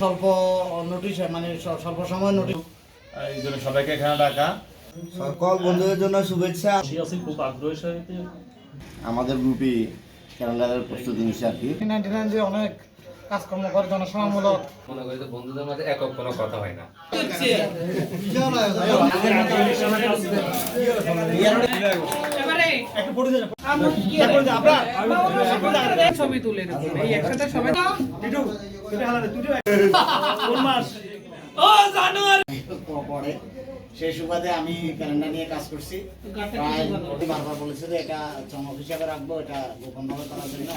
স্বল্প নোটিশ মানে স্বল্প সময় নোটিশ এই জন্য সবাইকে এখানে ডাকা। সকল বন্ধুদের জন্য শুভেচ্ছা। খুব আগ্রহের সাথে আমাদের গ্রুপে ক্যালেন্ডারের প্রস্তুতি নিচ্ছে আর কি। নাইনটি নাইন যে অনেক কাজকর্ম করে জনসেবামূলক মনে করি তো বন্ধুদের মাঝে একক কোনো কথা হয় না। ছবি তুলে এই একসাথে সবাই সেই সুবাদে আমি ক্যালেন্ডার নিয়ে কাজ করছি। প্রায় বারবার বলেছে যে এটা চমক হিসাবে রাখব এটা গোপনভাবে করার জন্য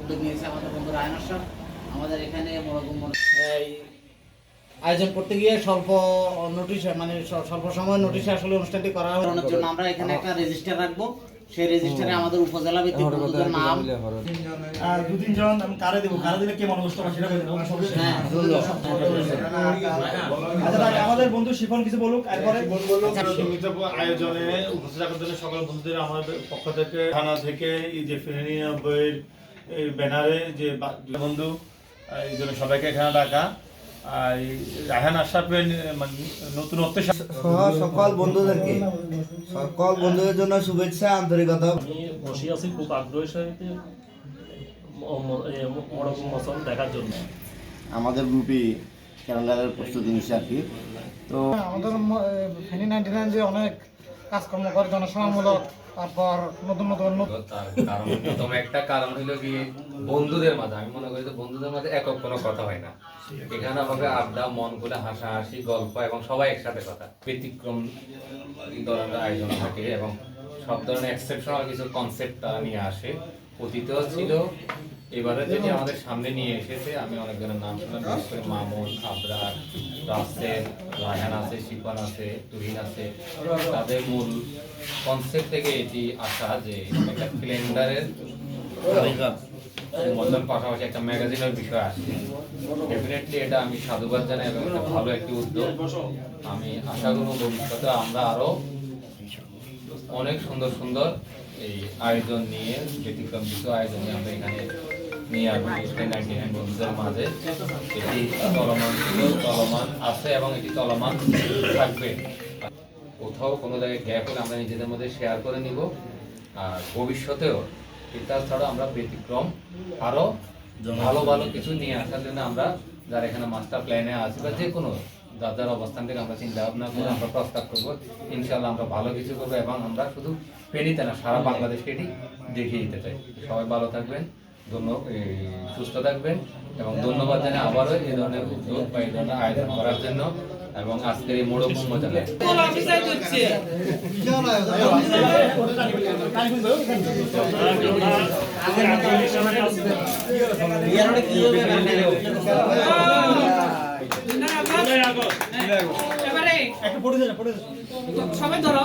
উদ্যোগ নিয়েছে আমাদের বন্ধু রায়ন আশরাফ আমাদের এখানে মোরগম এই আয়োজন করতে গিয়ে স্বল্প নোটিশ মানে স্বল্প সময় নোটিশে আসলে অনুষ্ঠানটি করা করানোর জন্য আমরা এখানে একটা রেজিস্টার রাখব সেই রেজিস্টারে আমাদের উপজেলা ভিত্তিক বন্ধুদের নাম দু তিনজন আমি কারে দেবো কারে দিলে কে মনোকষ্ট হবে সেটা বলে দেবো হ্যাঁ আচ্ছা আমাদের বন্ধু শিফন কিছু বলুক এরপরে সীমিত আয়োজনে উপস্থিত থাকার জন্য সকল বন্ধুদের আমাদের পক্ষ থেকে থানা থেকে এই যে ফেনী নব্বইয়ের এই ব্যানারে যে বন্ধু এই জন্য সবাইকে এখানে ডাকা রায়হান আশরাফের মানে নতুনত্ব সকল বন্ধুদেরকে সকল বন্ধুদের জন্য শুভেচ্ছা আন্তরিকতা। আমি বসে আছি খুব আগ্রহের সাথে মরকম মশন দেখার জন্য। আমাদের গ্রুপে ক্যালেন্ডারের প্রস্তুতি নিচ্ছে আর কি। তো আমাদের ফেনি নাইনটি নাইন যে অনেক কাজকর্ম করে জনসেবামূলক, তারপর নতুন নতুন কারণ প্রথম একটা কারণ হলো কি, বন্ধুদের মাঝে, আমি মনে করি তো বন্ধুদের মাঝে একক কোনো কথা হয় না। এখানে হবে আড্ডা, মন খুলে হাসাহাসি, গল্প এবং সবাই একসাথে কথা। ব্যতিক্রম ধরনের আয়োজন থাকে এবং সব ধরনের এক্সেপশনাল কিছু কনসেপ্ট তারা নিয়ে আসে। অতীতেও ছিল এবারে যেটি আমাদের সামনে নিয়ে এসেছে, আমি অনেকজনের নাম শুনলাম, বিশেষ করে মামুন আবরার রাসেল, রায়হান আছে, শিপান আছে, তুহিন আছে। তাদের মূল কনসেপ্ট থেকে এটি আসা যে একটা ক্যালেন্ডারের মতন পাশাপাশি একটা ম্যাগাজিনের বিষয় আসছে। ডেফিনেটলি এটা আমি সাধুবাদ জানাই এবং এটা ভালো একটি উদ্যোগ। আমি আশা করব ভবিষ্যতে আমরা আরও অনেক সুন্দর সুন্দর এই আয়োজন নিয়ে ব্যতিক্রম কিছু আয়োজন নিয়ে আমরা এখানে নিয়ে আসব নাইনটি নাইন বন্ধুদের মাঝে এটি চলমান ছিল চলমান আছে এবং এটি চলমান থাকবে। কোথাও কোনো জায়গায় গ্যাপ হলে আমরা নিজেদের মধ্যে শেয়ার করে নিব। আর ভবিষ্যতেও এটা ছাড়া আমরা ব্যতিক্রম আরও ভালো ভালো কিছু নিয়ে আসার জন্য আমরা যারা এখানে মাস্টার প্ল্যানে আছে বা যে কোনো যার যার অবস্থান থেকে আমরা চিন্তা ভাবনা করে আমরা প্রস্তাব করব। ইনশাল্লাহ আমরা ভালো কিছু করব এবং আমরা শুধু পেনিতে না সারা বাংলাদেশকে এটি দেখিয়ে দিতে চাই। সবাই ভালো থাকবেন। ধন্য সুস্থ থাকবেন এবং ধন্যবাদ জানাই আবারও এই ধরনের উদ্যোগ বা এই ধরনের আয়োজন করার জন্য এবং আজকের এই মোড়ক এবারে সবাই ধরো।